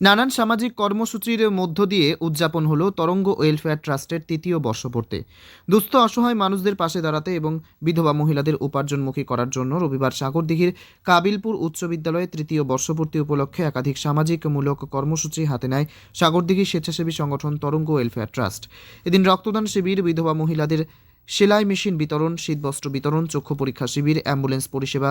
নানান সামাজিক কর্মসূচির মধ্য দিয়ে উদযাপন হলো তরঙ্গ ওয়েলফেয়ার ট্রাস্টের তৃতীয় বর্ষপূর্তি। দুস্থ অসহায় মানুষদের পাশে দাঁড়াতে এবং বিধবা মহিলাদের উপার্জনমুখী করার জন্য রবিবার সাগরদিঘির কাবিলপুর উচ্চ বিদ্যালয়ে তৃতীয় বর্ষপূর্তি উপলক্ষে একাধিক সামাজিকমূলক কর্মসূচি হাতে নেয় সাগরদিঘি স্বেচ্ছাসেবী সংগঠন তরঙ্গ ওয়েলফেয়ার ট্রাস্ট। এদিন রক্তদান শিবির, বিধবা মহিলাদের সেলাই মেশিন বিতরণ, শীতবস্ত্র বিতরণ, চক্ষু পরীক্ষা শিবির, অ্যাম্বুলেন্স পরিষেবা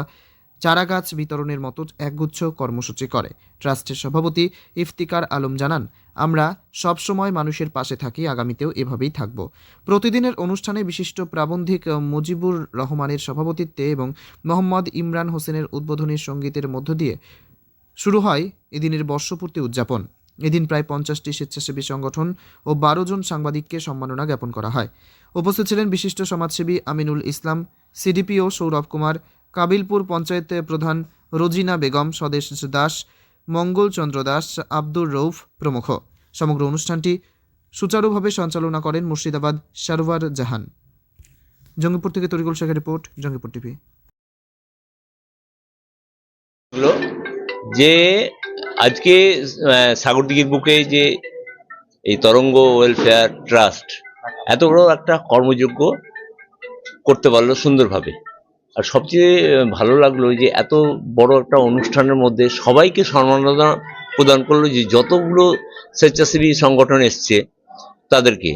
চারাগাছ বিতরণের মতো একগুচ্ছ কর্মসূচি করে। ট্রাস্টের সভাপতি ইফতিকার আলম জানান, আমরা সবসময় মানুষের পাশে থাকি, আগামীতেও এভাবেই থাকব। প্রতিদিনের অনুষ্ঠানে বিশিষ্ট প্রাবন্ধিক মুজিবুর রহমানের সভাপতিত্বে এবং মোহাম্মদ ইমরান হোসেনের উদ্বোধনী সঙ্গীতের মধ্য দিয়ে শুরু হয় এদিনের বর্ষপূর্তি উদযাপন। এদিন প্রায় পঞ্চাশটি স্বেচ্ছাসেবী সংগঠন ও বারো জন সাংবাদিককে সম্মাননা জ্ঞাপন করা হয়। উপস্থিত ছিলেন বিশিষ্ট সমাজসেবী আমিনুল ইসলাম সিডিপিও সৌরভ কুমার কাবিলপুর পঞ্চায়েতের প্রধান রোজিনা বেগম, স্বদেশ দাস মঙ্গলচন্দ্র দাস, আব্দুর রৌফ প্রমুখ। সমগ্র অনুষ্ঠানটি সুচারুভাবে সঞ্চালনা করেন মুর্শিদাবাদ সারোয়ার জাহান। জঙ্গিপুর থেকে তরিকুল শেখের রিপোর্ট, জঙ্গিপুর টিভি। যে আজকে সাগরদিঘির বুকে যে এই তরঙ্গ ওয়েলফেয়ার ট্রাস্ট এত বড় একটা কর্মযোগ্য করতে পারল সুন্দরভাবে। আর সবচেয়ে ভালো লাগল যে এত বড় একটা অনুষ্ঠানের মধ্যে সবাইকে সম্মাননা প্রদান করল যে যতগুলো স্বেচ্ছাসেবী সংগঠন এসছে তাদেরকে।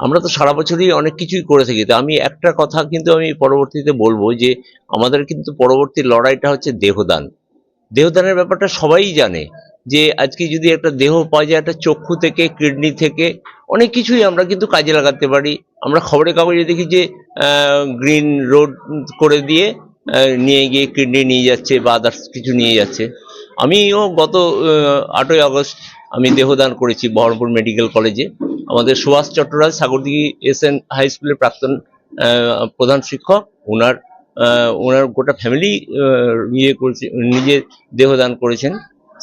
আমরা তো সারা বছরই অনেক কিছুই করে থাকি। তো আমি একটা কথা কিন্তু আমি পরবর্তীতে বলব যে আমাদের কিন্তু পরবর্তী লড়াইটা হচ্ছে দেহদান। দেহদানের ব্যাপারটা সবাই জানে। যে আজকে যদি একটা দেহ পাওয়া যায়, একটা চক্ষু থেকে, কিডনি থেকে, অনেক কিছুই আমরা কিন্তু কাজে লাগাতে পারি। আমরা খবরের কাগজে দেখি যে গ্রিন রোড করে দিয়ে নিয়ে গিয়ে কিডনি নিয়ে যাচ্ছে বা আদার্স কিছু নিয়ে যাচ্ছে। আমিও গত আটই আগস্ট আমি দেহদান করেছি বহরমপুর মেডিকেল কলেজে। আমাদের Subhash Chattaraj Sagardighi S N high স্কুলের প্রাক্তন প্রধান শিক্ষক। ওনার ওনার গোটা ফ্যামিলি ইয়ে করেছে, নিজে দেহদান করেছেন।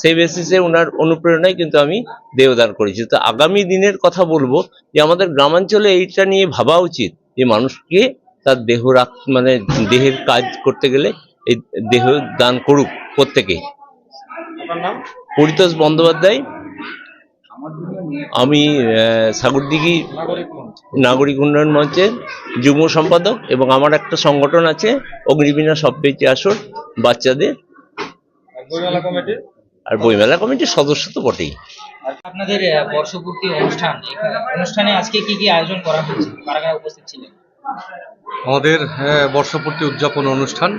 সেই বেসিসে ওনার অনুপ্রেরণায় কিন্তু আমি দেহদান করেছি। তো আগামী দিনের কথা বলব যে আমাদের গ্রামাঞ্চলে এইটা নিয়ে ভাবা উচিত যে মানুষকে তার দেহ রাখ মানে দেহের কাজ করতে গেলে এই দেহ দান করুক প্রত্যেকে। পরিতোষ বন্দ্যোপাধ্যায়। আমি সাগরদিঘি নাগরিক উন্নয়ন মঞ্চের যুগ্ম সম্পাদক এবং আমার একটা সংগঠন আছে অগ্নিবীণা সবপেচে আসর বাচ্চাদের। আর বইমেলা কমিটির সদস্য তো বটেই। আপনাদের বর্ষপূর্তি অনুষ্ঠান অনুষ্ঠানে আজকে কি কি আয়োজন করা হয়েছে? কারা কারা উপস্থিত ছিলেন? আমাদের হ্যাঁ, বর্ষপূর্তি উদযাপন অনুষ্ঠান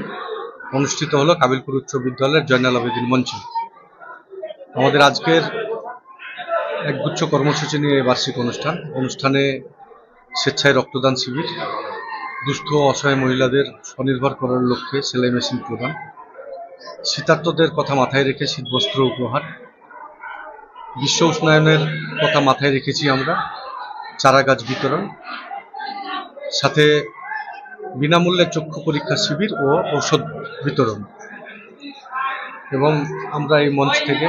অনুষ্ঠিত হলো কাবিলপুর উচ্চ বিদ্যালয়ের জয়নাল আবেদিন মঞ্চে। আমাদের আজকের একগুচ্ছ কর্মসূচি নিয়ে বার্ষিক অনুষ্ঠান। অনুষ্ঠানে স্বেচ্ছায় রক্তদান শিবির দুস্থ অসহায় মহিলাদের স্বনির্ভর করার লক্ষ্যে সেলাই মেশিন প্রদান শীতার্তদের কথা মাথায় রেখে শীতবস্ত্র উপহার। বিশ্ব উষ্ণায়নের কথা মাথায় রেখেছি আমরা, চারা গাছ বিতরণ। সাথে বিনামূল্যে চক্ষু পরীক্ষা শিবির ও ঔষধ বিতরণ। এবং আমরা এই মঞ্চ থেকে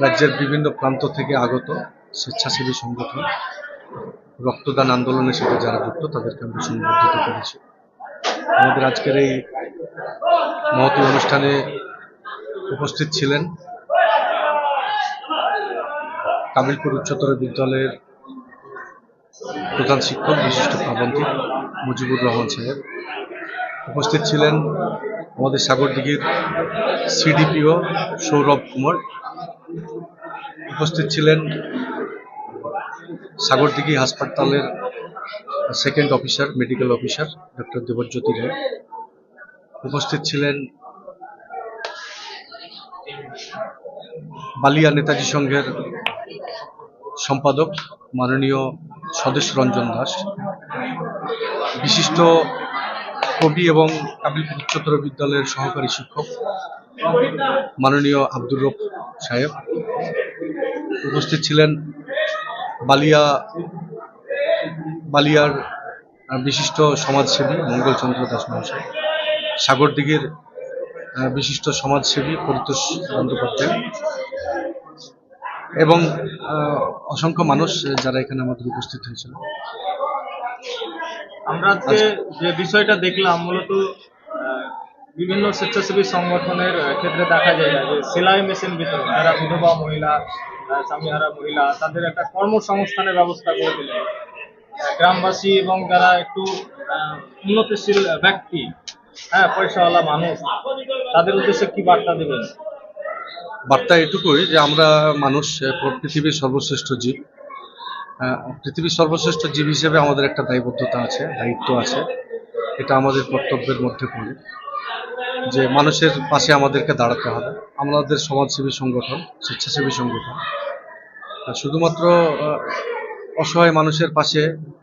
রাজ্যের বিভিন্ন প্রান্ত থেকে আগত স্বেচ্ছাসেবী সংগঠন, রক্তদান আন্দোলনের সাথে যারা যুক্ত, তাদেরকে আমরা সংবর্ধিত করেছি। আমাদের আজকের এই মহতি অনুষ্ঠানে উপস্থিত ছিলেন। কাবিলপুর উচ্চতর বিদ্যালয়ের প্রধান শিক্ষক, বিশিষ্ট প্রাবন্ধিক মুজিবুর রহমান সাহেব। উপস্থিত ছিলেন আমাদের সাগরদিঘির সিডিপিও সৌরভ কুমার। উপস্থিত ছিলেন সাগরদিঘি হাসপাতালের second officer medical officer doctor Debjyoti Roy. উপস্থিত ছিলেন বালিয়া নেতাজি সংঘের সম্পাদক মাননীয় স্বদেশ রঞ্জন দাস। বিশিষ্ট কবি এবং কাবিলপুর উচ্চতর বিদ্যালয়ের সহকারী শিক্ষক মাননীয় আব্দুর রফ সাহেব। উপস্থিত ছিলেন বালিয়া, বালিয়ার বিশিষ্ট সমাজসেবী মঙ্গলচন্দ্র দাস মহাশয়। সাগরদিঘির বিশিষ্ট সমাজসেবী পরিতোষ বন্দ্যোপাধ্যায়। এবং অসংখ্য মানুষ যারা এখানে আমাদের উপস্থিত হয়েছিল। আমরা আজকে যে বিষয়টা দেখলাম মূলত বিভিন্ন স্বেচ্ছাসেবী সংগঠনের ক্ষেত্রে দেখা যায় না যে সেলাই মেশিন বিতরণ যারা বিধবা মহিলা স্বামীহারা মহিলা তাদের একটা কর্মসংস্থানের ব্যবস্থা করে দিলেন। গ্রামবাসী এবং যারা একটু উন্নতিশীল ব্যক্তি হ্যাঁ পয়সাওয়ালা মানুষ। তাদের উদ্দেশ্যে কি বার্তা দেবেন? বার্তা এটুকুই যে আমরা মানুষ পৃথিবীর সর্বশ্রেষ্ঠ জীব। পৃথিবীর সর্বশ্রেষ্ঠ জীব হিসেবে আমাদের একটা দায়বদ্ধতা আছে, দায়িত্ব আছে। এটা আমাদের কর্তব্যের মধ্যে পড়ে। যে মানুষের পাশে আমাদেরকে দাঁড়াতে হবে। আমাদের সমাজসেবী সংগঠন, স্বেচ্ছাসেবী সংগঠন। শুধুমাত্র অসহায় মানুষের পাশে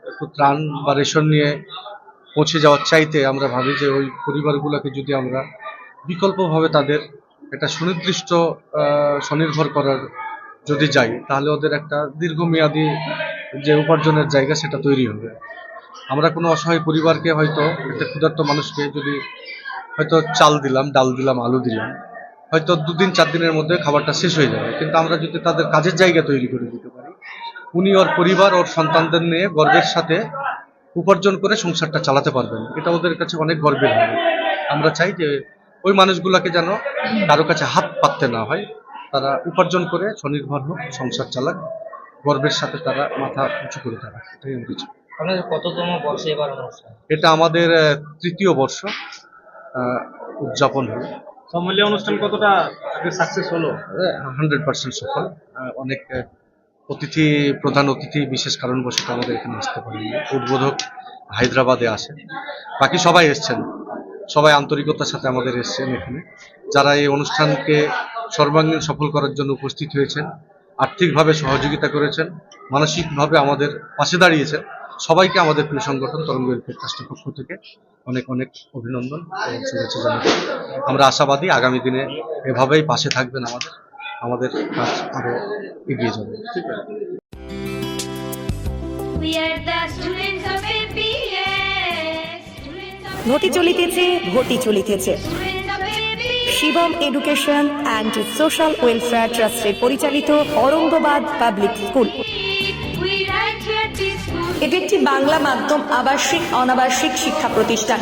একটু ত্রাণ বা রেশন নিয়ে পৌঁছে যাওয়ার চাইতে আমরা ভাবি যে ওই পরিবারগুলোকে যদি আমরা বিকল্পভাবে তাদের একটা সুনির্দিষ্ট স্বনির্ভর করার যদি যাই, তাহলে ওদের একটা দীর্ঘমেয়াদী যে উপার্জনের জায়গা সেটা তৈরি হবে। আমরা কোনো অসহায় পরিবারকে হয়তো একটা ক্ষুধার্ত মানুষকে যদি হয়তো চাল দিলাম, ডাল দিলাম, আলু দিলাম, হয়তো দুদিন, চার দিনের মধ্যে খাবারটা শেষ হয়ে যাবে। কিন্তু আমরা যদি তাদের কাজের জায়গা তৈরি করে দিতে পারি, উনি ওর পরিবার, ওর সন্তানদের নিয়ে গর্বের সাথে উপার্জন করে সংসারটা চালাতে পারবেন। এটা ওদের কাছে অনেক গর্বের হবে আমরা চাই যে ওই মানুষগুলোকে যেন কারও কাছে হাত পাততে না হয়। তারা উপার্জন করে স্বনির্ভর হোক সংসার চালাক গর্বের সাথে তারা মাথা উঁচু করে থাকা এটাই। আপনাদের কততম বর্ষে এবার অনুষ্ঠান? এটা আমাদের তৃতীয় বর্ষ আহ, উদযাপন হলো। সম্মেলনী অনুষ্ঠান কতটা সাকসেস হলো? হান্ড্রেড পার্সেন্ট সফল। অনেক অতিথি, প্রধান অতিথি, বিশেষ কারণবশত আমাদের এখানে আসতে পারেনি উদ্বোধক হায়দ্রাবাদে আসেন বাকি সবাই এসছেন। সবাই আন্তরিকতার সাথে আমাদের এসছেন এখানে। যারা এই অনুষ্ঠানকে সর্বাঙ্গীন সফল করার জন্য উপস্থিত হয়েছেন, আর্থিকভাবে সহযোগিতা করেছেন, মানসিকভাবে আমাদের পাশে দাঁড়িয়েছেন, সবাইকে আমাদের প্রিয় সংগঠন তরঙ্গ ওয়েলফেয়ার ট্রাস্টের পক্ষ থেকে অনেক অনেক অভিনন্দন এবং শুভেচ্ছা জানাচ্ছি। আমরা আশাবাদী আগামী দিনে এভাবেই পাশে থাকবেন আমাদের। আমাদের কাজ আরও এগিয়ে যাবে। ঠিক আছে। ঘটি চলিতেছে ঘটি চলিতেছে. Shivam education and social welfare ট্রাস্টের পরিচালিত অরঙ্গবাদ পাবলিক স্কুল. এটি একটি বাংলা মাধ্যম আবাসিক অনাবাসিক শিক্ষা প্রতিষ্ঠান।